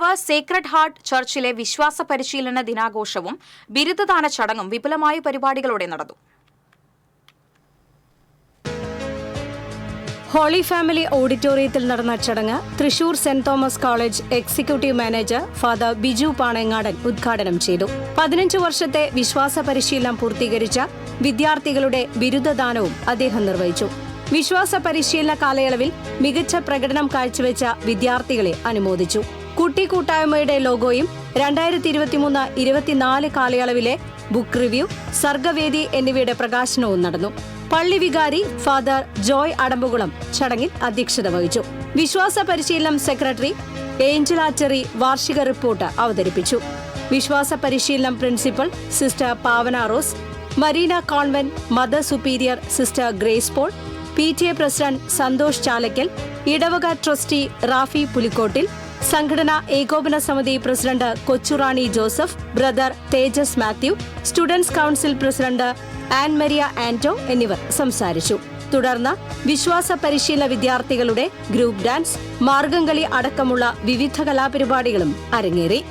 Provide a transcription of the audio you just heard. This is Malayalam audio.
കാവ് സേക്രഡ് ഹാർട്ട് ചർച്ചിലെ വിശ്വാസ പരിശീലന ദിനാഘോഷവും ബിരുദദാന ചടങ്ങും വിപുലമായ പരിപാടികളോടെ നടന്നു. ഹോളി ഫാമിലി ഓഡിറ്റോറിയത്തിൽ നടന്ന ചടങ്ങ് Thrissur Saint Thomas college executive manager father Biju Panengadan ഉദ്ഘാടനം ചെയ്തു. പതിനഞ്ച് വർഷത്തെ വിശ്വാസ പരിശീലനം പൂർത്തീകരിച്ച വിദ്യാർത്ഥികളുടെ ബിരുദദാനവും അദ്ദേഹം നിർവഹിച്ചു. വിശ്വാസ പരിശീലന കാലയളവിൽ മികച്ച പ്രകടനം കാഴ്ചവെച്ച വിദ്യാർത്ഥികളെ അനുമോദിച്ചു. കുട്ടി കൂട്ടായ്മയുടെ ലോഗോയും രണ്ടായിരത്തി ഇരുപത്തിമൂന്ന് ഇരുപത്തിനാല് കാലയളവിലെ ബുക്ക് റിവ്യൂ സർഗവേദി എന്നിവയുടെ പ്രകാശനവും നടന്നു. പള്ളി വികാരി ഫാദർ ജോയ് അടമ്പുകുളം ചടങ്ങിൽ അധ്യക്ഷത വഹിച്ചു. വിശ്വാസ പരിശീലനം സെക്രട്ടറി ഏഞ്ചൽ ആറ്ററി വാർഷിക റിപ്പോർട്ട് അവതരിപ്പിച്ചു. വിശ്വാസ പരിശീലനം principal sister Pavana Rose Marina convent mother superior sister Grace Paul P T A president Santhosh Chalakkal ഇടവക ട്രസ്റ്റി റാഫി പുലിക്കോട്ടിൽ സംഘടനാ ഏകോപന സമിതി president Kochurani Joseph brother Thejas Mathew students council president Ann Maria Anto എന്നിവർ സംസാരിച്ചു. തുടർന്ന് വിശ്വാസ പരിശീലന വിദ്യാർത്ഥികളുടെ ഗ്രൂപ്പ് ഡാൻസ് മാർഗംകളി അടക്കമുള്ള വിവിധ കലാപരിപാടികളും അരങ്ങേറി.